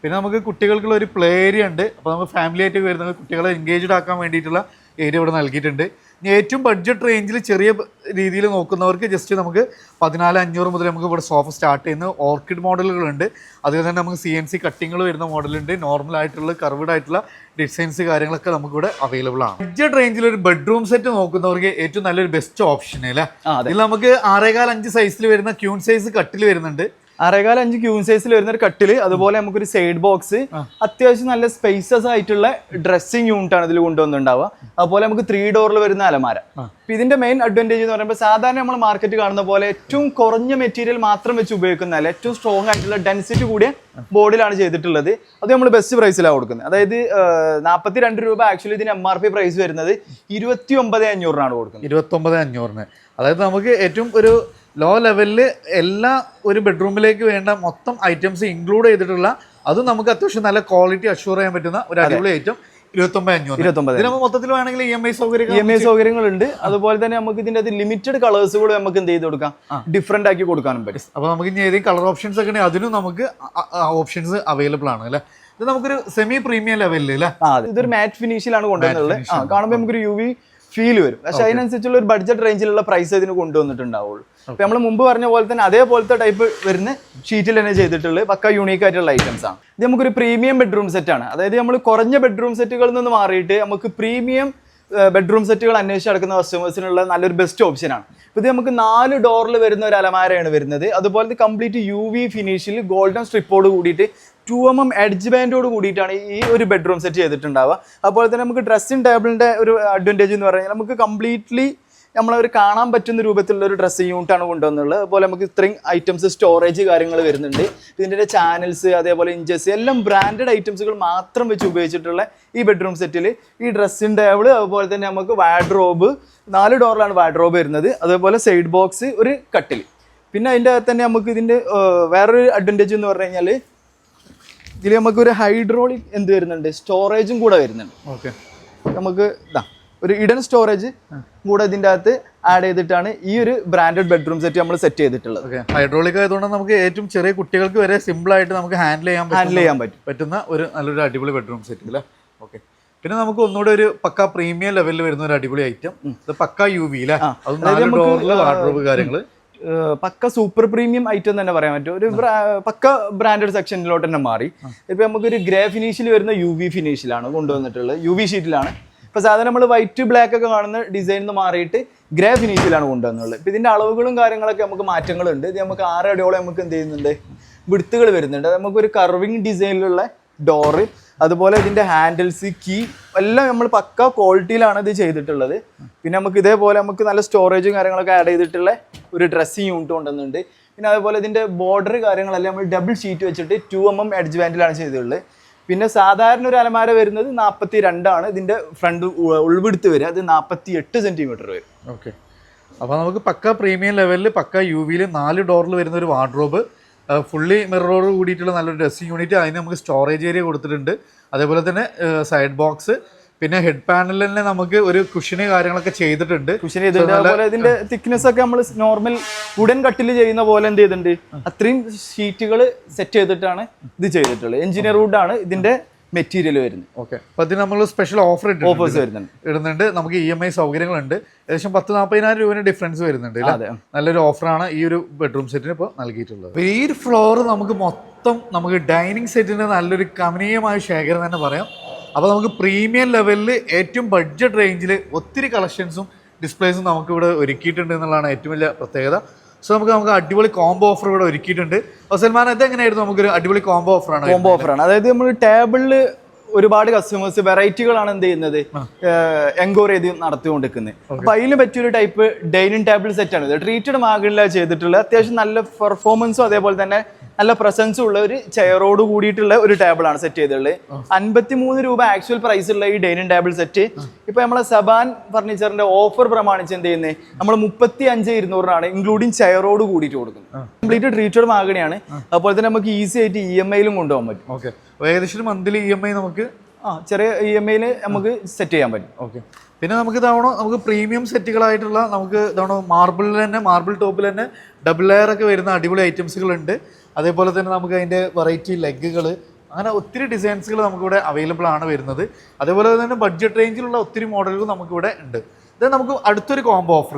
പിന്നെ നമുക്ക് കുട്ടികൾക്കുള്ള ഒരു പ്ലേ ഏരിയ ഉണ്ട്. അപ്പോൾ നമുക്ക് ഫാമിലി ആയിട്ട് വരുന്ന കുട്ടികളെ എൻഗേജ്ഡ് ആക്കാൻ വേണ്ടിയിട്ടുള്ള ഏരിയ ഇവിടെ നൽകിയിട്ടുണ്ട്. ഇനി ഏറ്റവും ബഡ്ജറ്റ് റേഞ്ചിൽ ചെറിയ രീതിയിൽ നോക്കുന്നവർക്ക് ജസ്റ്റ് നമുക്ക് പതിനാല് അഞ്ഞൂറ് മുതൽ നമുക്ക് ഇവിടെ സോഫ സ്റ്റാർട്ട് ചെയ്യുന്ന ഓർക്കിഡ് മോഡലുകളുണ്ട് അതിൽ തന്നെ നമുക്ക് സി എൻ സി കട്ടിങ്ങൾ വരുന്ന മോഡലുണ്ട് നോർമൽ ആയിട്ടുള്ള കർവ്ഡ് ആയിട്ടുള്ള ഡിസൈൻസ് കാര്യങ്ങളൊക്കെ നമുക്കിവിടെ അവൈലബിൾ ആണ്. ബഡ്ജറ്റ് റേഞ്ചിൽ ഒരു ബെഡ്റൂം സെറ്റ് നോക്കുന്നവർക്ക് ഏറ്റവും നല്ലൊരു ബെസ്റ്റ് ഓപ്ഷൻ അല്ലേ. ഇതിൽ നമുക്ക് ആറേകാൽ അഞ്ച് സൈസിൽ വരുന്ന ക്യൂൺ സൈസ് കട്ടിൽ വരുന്നുണ്ട്. അരേകാൽ അഞ്ച് ക്യൂൺ സൈസിൽ വരുന്ന ഒരു കട്ടിൽ അതുപോലെ നമുക്കൊരു സൈഡ് ബോക്സ് അത്യാവശ്യം നല്ല സ്പേസസ് ആയിട്ടുള്ള ഡ്രസ്സിംഗ് യൂണിറ്റ് ആണ് ഇതിൽ കൊണ്ടുവന്നിട്ടുണ്ടാവുക. അതുപോലെ നമുക്ക് ത്രീ ഡോറിൽ വരുന്ന അലമാര. അപ്പൊ ഇതിന്റെ മെയിൻ അഡ്വാന്റേജ് എന്ന് പറയുമ്പോൾ സാധാരണ നമ്മൾ മാർക്കറ്റ് കാണുന്ന പോലെ ഏറ്റവും കുറഞ്ഞ മെറ്റീരിയൽ മാത്രം വെച്ച് ഉപയോഗിക്കുന്നതല്ല ഏറ്റവും സ്ട്രോങ് ആയിട്ടുള്ള ഡെൻസിറ്റി കൂടിയ ബോർഡിലാണ് ചെയ്തിട്ടുള്ളത്. അത് നമ്മൾ ബെസ്റ്റ് പ്രൈസിലാണ് കൊടുക്കുന്നത്. അതായത് നാൽപ്പത്തി രണ്ട് രൂപ ആക്ച്വലി ഇതിന് എം ആർ പി പ്രൈസ് വരുന്നത് ഇരുപത്തി ഒമ്പത് അഞ്ഞൂറിനാണ് കൊടുക്കുന്നത്. ഇരുപത്തി ഒമ്പത് അഞ്ഞൂറിന്. അതായത് നമുക്ക് ഏറ്റവും ഒരു ലോ ലെവലിൽ എല്ലാ ഒരു ബെഡ്റൂമിലേക്ക് വേണ്ട മൊത്തം ഐറ്റംസ് ഇൻക്ലൂഡ് ചെയ്തിട്ടുള്ള അതും നമുക്ക് അത്യാവശ്യം നല്ല ക്വാളിറ്റി അഷ്യൂർ ചെയ്യാൻ പറ്റുന്ന ഒരു അടിപൊളി ഐറ്റം ഇ എം ഐ സൗകര്യങ്ങളുണ്ട്. അതുപോലെ തന്നെ നമുക്ക് ഇതിന്റെ അത് ലിമിറ്റഡ് കളേഴ്സ് കൂടെ നമുക്ക് എന്ത് ചെയ്ത് കൊടുക്കാം? ഡിഫറെന്റ് ആക്കി കൊടുക്കാനും പറ്റും. അപ്പോൾ നമുക്ക് ഇനി ഏതെങ്കിലും കളർ ഓപ്ഷൻസ് ഒക്കെ അതിനും നമുക്ക് ഓപ്ഷൻസ് അവൈലബിൾ ആണ് അല്ലേ? ഇത് നമുക്കൊരു സെമി പ്രീമിയം ലെവലിൽ. ഇതൊരു മാറ്റ് ഫിനിഷിലാണ് കൊണ്ടുവന്നുള്ളത് കാണുമ്പോൾ നമുക്കൊരു യു വി ഫീൽ വരും. പക്ഷെ അതിനനുസരിച്ചുള്ള ഒരു ബഡ്ജറ്റ് റേഞ്ചിലുള്ള പ്രൈസ് ഇതിന് കൊണ്ടുവന്നിട്ടുണ്ടാവുള്ളൂ. അപ്പൊ നമ്മൾ മുമ്പ് പറഞ്ഞ പോലെ തന്നെ അതേപോലത്തെ ടൈപ്പ് വരുന്ന ഷീറ്റിൽ തന്നെ ചെയ്തിട്ടുള്ളത് പക്ക യൂണീക്ക് ആയിട്ടുള്ള ഐറ്റംസ് ആണ്. ഇത് നമുക്കൊരു പ്രീമിയം ബെഡ്റൂം സെറ്റ് ആണ്. അതായത് നമ്മൾ കുറഞ്ഞ ബെഡ്റൂം സെറ്റുകളിൽ നിന്ന് മാറിയിട്ട് നമുക്ക് പ്രീമിയം ബെഡ്റൂം സെറ്റുകൾ അന്വേഷിച്ച് നടക്കുന്ന കസ്റ്റമേഴ്സിനുള്ള നല്ലൊരു ബെസ്റ്റ് ഓപ്ഷനാണ് ഇത് നമുക്ക് നാല് ഡോറിൽ വരുന്ന ഒരു അലമാരയാണ് വരുന്നത്. അതുപോലെ കംപ്ലീറ്റ് യു വി ഫിനിഷിൽ ഗോൾഡൻ സ്ട്രിപ്പോട് കൂടിയിട്ട് ടു എം എം എഡ്ജ് ബാൻഡോട് കൂടിയിട്ടാണ് ഈ ഒരു ബെഡ്റൂം സെറ്റ് ചെയ്തിട്ടുണ്ടാവുക. അതുപോലെ തന്നെ നമുക്ക് ഡ്രസ്സിംഗ് ടേബിളിന്റെ ഒരു അഡ്വാന്റേജ് എന്ന് പറഞ്ഞാൽ നമുക്ക് കംപ്ലീറ്റ്ലി നമ്മളൊരു കാണാൻ പറ്റുന്ന രൂപത്തിലുള്ള ഒരു ഡ്രസ്സിംഗ് യൂണിറ്റാണ് കൊണ്ടുവന്നുള്ളത്. അതുപോലെ നമുക്ക് ഇത്രയും ഐറ്റംസ് സ്റ്റോറേജ് കാര്യങ്ങൾ വരുന്നുണ്ട്. ഇതിന്റെ ചാനൽസ് അതേപോലെ ഇഞ്ചസ് എല്ലാം ബ്രാൻഡഡ് ഐറ്റംസുകൾ മാത്രം വെച്ച് ഉപയോഗിച്ചിട്ടുള്ള ഈ ബെഡ്റൂം സെറ്റിൽ ഈ ഡ്രസ്സിംഗ് ടേബിൾ അതുപോലെ തന്നെ നമുക്ക് വാഡ്രോബ് നാല് ഡോറിലാണ് വാഡ്രോബ് വരുന്നത്. അതേപോലെ സൈഡ് ബോക്സ് ഒരു കട്ടിൽ പിന്നെ അതിന്റെ അകത്ത് തന്നെ നമുക്ക് ഇതിന്റെ വേറൊരു അഡ്വാന്റേജ് എന്ന് പറഞ്ഞു കഴിഞ്ഞാൽ ഇതിൽ നമുക്ക് ഒരു ഹൈഡ്രോളിക് എന്ത് വരുന്നുണ്ട്? സ്റ്റോറേജും കൂടെ വരുന്നുണ്ട്. ഓക്കെ നമുക്ക് ഇതാ ഒരു ഇഡൻ സ്റ്റോറേജ് കൂടെ ഇതിന്റെ അകത്ത് ആഡ് ചെയ്തിട്ടാണ് ഈ ഒരു ബ്രാൻഡഡ് ബെഡ്റൂം സെറ്റ് നമ്മൾ സെറ്റ് ചെയ്തിട്ടുള്ളത്. ഓക്കെ ഹൈഡ്രോളിക് ആയതുകൊണ്ട് നമുക്ക് ഏറ്റവും ചെറിയ കുട്ടികൾക്ക് വരെ സിമ്പിൾ ആയിട്ട് നമുക്ക് ഹാൻഡിൽ ചെയ്യാൻ ഹാൻഡിൽ ചെയ്യാൻ പറ്റും. പറ്റുന്ന ഒരു നല്ലൊരു അടിപൊളി ബെഡ്റൂം സെറ്റ് അല്ലേ ഓക്കെ പിന്നെ നമുക്ക് ഒന്നുകൂടെ ഒരു പക്ക പ്രീമിയം ലെവലിൽ വരുന്ന ഒരു അടിപൊളി ഐറ്റം ഇത് പക്ക യു വി അല്ലേ. അത് നാല് വാർഡ്രോബ് കാര്യങ്ങൾ. ഏഹ് പക്ക സൂപ്പർ പ്രീമിയം ഐറ്റം തന്നെ പറയാൻ പറ്റും. ഒരു പക്ക ബ്രാൻഡഡ് സെക്ഷനിലോട്ട് തന്നെ മാറി. ഇപ്പൊ നമുക്കൊരു ഗ്രേ ഫിനിഷിൽ വരുന്ന യു വി ഫിനിഷിലാണ് കൊണ്ടുവന്നിട്ടുള്ളത്. യു വി ഷീറ്റിലാണ് ഇപ്പൊ സാധാരണ നമ്മൾ വൈറ്റ് ബ്ലാക്ക് ഒക്കെ കാണുന്ന ഡിസൈനിൽ നിന്ന് മാറിയിട്ട് ഗ്രേ ഫിനിഷിലാണ് കൊണ്ടുവന്നുള്ളത്. ഇപ്പൊ ഇതിന്റെ അളവുകളും കാര്യങ്ങളൊക്കെ നമുക്ക് മാറ്റങ്ങളുണ്ട്. ഇത് നമുക്ക് ആറ് അടിയോളം നമുക്ക് എന്ത് ചെയ്യുന്നുണ്ട്? വിടുത്തുകൾ വരുന്നുണ്ട്. അത് നമുക്കൊരു കർവിങ് ഡിസൈനിലുള്ള ഡോറ് അതുപോലെ ഇതിന്റെ ഹാൻഡിൽസ് കീ എല്ലാം നമ്മൾ പക്ക ക്വാളിറ്റിയിലാണ് ഇത് ചെയ്തിട്ടുള്ളത്. പിന്നെ നമുക്ക് ഇതേപോലെ നമുക്ക് നല്ല സ്റ്റോറേജും കാര്യങ്ങളൊക്കെ ആഡ് ചെയ്തിട്ടുള്ള ഒരു ഡ്രസ്സിങ് യൂണിറ്റ് കൊണ്ടുവന്നുണ്ട് പിന്നെ അതുപോലെ ഇതിന്റെ ബോർഡർ കാര്യങ്ങളെല്ലാം നമ്മൾ ഡബിൾ ഷീറ്റ് വെച്ചിട്ട് ടു എം എം എഡ്ജ് ബാൻഡിലാണ് ചെയ്തിട്ടുള്ളത്. പിന്നെ സാധാരണ ഒരു അലമാര വരുന്നത് നാൽപ്പത്തി രണ്ടാണ് ഇതിന്റെ ഫ്രണ്ട് ഉൾവെടുത്ത് വരിക അത് നാൽപ്പത്തി എട്ട് സെന്റിമീറ്റർ വരും. ഓക്കെ അപ്പോൾ നമുക്ക് പക്ക പ്രീമിയം ലെവലിൽ പക്ക യു വിയിൽ നാല് ഡോറിൽ വരുന്ന ഒരു വാർഡ്രോബ് ഫുള്ളി മിററോട് കൂടിയിട്ടുള്ള നല്ലൊരു ഡ്രസ്സിങ് യൂണിറ്റ് അതിന് നമുക്ക് സ്റ്റോറേജ് ഏരിയ കൊടുത്തിട്ടുണ്ട്. അതേപോലെ തന്നെ സൈഡ് ബോക്സ് പിന്നെ ഹെഡ് പാനലിൽ തന്നെ നമുക്ക് ഒരു കുഷന് കാര്യങ്ങളൊക്കെ ചെയ്തിട്ടുണ്ട്. ഇതിന്റെ തിക്നെസ് ഒക്കെ നമ്മൾ നോർമൽ വുഡൻ കട്ടിൽ ചെയ്യുന്ന പോലെ എന്ത് ചെയ്തിട്ടുണ്ട്? അത്രയും ഷീറ്റുകൾ സെറ്റ് ചെയ്തിട്ടാണ് ഇത് ചെയ്തിട്ടുള്ളത്. എഞ്ചിനീയർ വുഡ് ആണ് ഇതിന്റെ മെറ്റീരിയൽ വരുന്നത് ഓക്കെ അപ്പോൾ അതിന് നമ്മൾ സ്പെഷ്യൽ ഓഫർ ഓഫേഴ്സ് വരുന്നുണ്ട്. ഇടുന്നുണ്ട്. നമുക്ക് ഇ എം ഐ സൗകര്യങ്ങളുണ്ട്. ഏകദേശം പത്ത് നാൽപ്പതിനായിരം രൂപയുടെ ഡിഫറൻസ് വരുന്നുണ്ട്? അതെ. നല്ലൊരു ഓഫറാണ് ഈ ഒരു ബെഡ്റൂം സെറ്റിന് ഇപ്പോൾ നൽകിയിട്ടുള്ളത്. ഈ ഒരു ഫ്ലോർ നമുക്ക് മൊത്തം നമുക്ക് ഡൈനിങ് സെറ്റിന്റെ നല്ലൊരു കമനീയമായ ശേഖരം തന്നെ പറയാം. അപ്പോൾ നമുക്ക് പ്രീമിയം ലെവലിൽ ഏറ്റവും ബഡ്ജറ്റ് റേഞ്ചിൽ ഒത്തിരി കളക്ഷൻസും ഡിസ്പ്ലേസും നമുക്കിവിടെ ഒരുക്കിയിട്ടുണ്ട് എന്നുള്ളതാണ് ഏറ്റവും വലിയ പ്രത്യേകത. സോ നമുക്ക് നമുക്ക് അടിപൊളി കോംബോ ഓഫർ ഇവിടെ ഒരുക്കിയിട്ടുണ്ട്. സൽമാൻ ഇത് എങ്ങനെയായിരുന്നു നമുക്കൊരു അടിപൊളി കോംബോ ഓഫറാണ് കോംബോ ഓഫറാണ് അതായത് നമ്മൾ ടേബിളിൽ ഒരുപാട് കസ്റ്റമേഴ്സ് വെറൈറ്റികളാണ് എന്ത് ചെയ്യുന്നത്? എൻക്വയറി ചെയ്ത് നടത്തിക്കൊണ്ടിരിക്കുന്നത്. അപ്പൊ അതിന് പറ്റിയൊരു ടൈപ്പ് ഡൈനിങ് ടേബിൾ സെറ്റ് ആണ്. ഇത് ട്രീറ്റഡ് മാർഗിലാണ് ചെയ്തിട്ടുള്ളത്. അത്യാവശ്യം നല്ല പെർഫോമൻസും അതേപോലെ തന്നെ നല്ല പ്രസൻസ് ഉള്ള ഒരു ചെയറോട് കൂടിയിട്ടുള്ള ഒരു ടേബിൾ ആണ് സെറ്റ് ചെയ്തിട്ടുള്ളത്. അൻപത്തി മൂന്ന് രൂപ ആക്ച്വൽ പ്രൈസ് ഉള്ള ഈ ഡൈനിങ് ടേബിൾ സെറ്റ് ഇപ്പൊ നമ്മളെ സബാൻ ഫർണിച്ചറിന്റെ ഓഫർ പ്രമാണിച്ച് എന്ത് ചെയ്യുന്നത് നമ്മൾ മുപ്പത്തി അഞ്ച് ഇരുന്നൂറിനാണ് ഇൻക്ലൂഡിങ് ചെയറോട് കൂടിയിട്ട് കൊടുക്കുന്നത്. കംപ്ലീറ്റ് ട്രീറ്റഡ് മാഗണിയാണ് അതുപോലെ തന്നെ നമുക്ക് ഈസി ആയിട്ട് ഇ എം ഐയിലും കൊണ്ടുപോകാൻ പറ്റും. ഏകദേശം മന്ത്ലി ഇ എം ഐ നമുക്ക് ആ ചെറിയ ഇ എം ഐയിൽ നമുക്ക് സെറ്റ് ചെയ്യാൻ പറ്റും. ഓക്കെ പിന്നെ നമുക്ക് ഇതാവണോ നമുക്ക് പ്രീമിയം സെറ്റുകളായിട്ടുള്ള നമുക്ക് ഇതാവണോ മാർബിളിൽ തന്നെ മാർബിൾ ടോപ്പിൽ തന്നെ ഡബിൾ ലെയർ ഒക്കെ വരുന്ന അടിപൊളി ഐറ്റംസുകളുണ്ട് അതേപോലെ തന്നെ നമുക്ക് അതിന്റെ വെറൈറ്റി ലെഗുകൾ അങ്ങനെ ഒത്തിരി ഡിസൈൻസുകൾ നമുക്കിവിടെ അവൈലബിൾ ആണ് വരുന്നത്. അതേപോലെ തന്നെ ബഡ്ജറ്റ് റേഞ്ചിലുള്ള ഒത്തിരി മോഡലുകൾ നമുക്കിവിടെ ഉണ്ട്. ഇത് നമുക്ക് അടുത്തൊരു കോംബോ ഓഫർ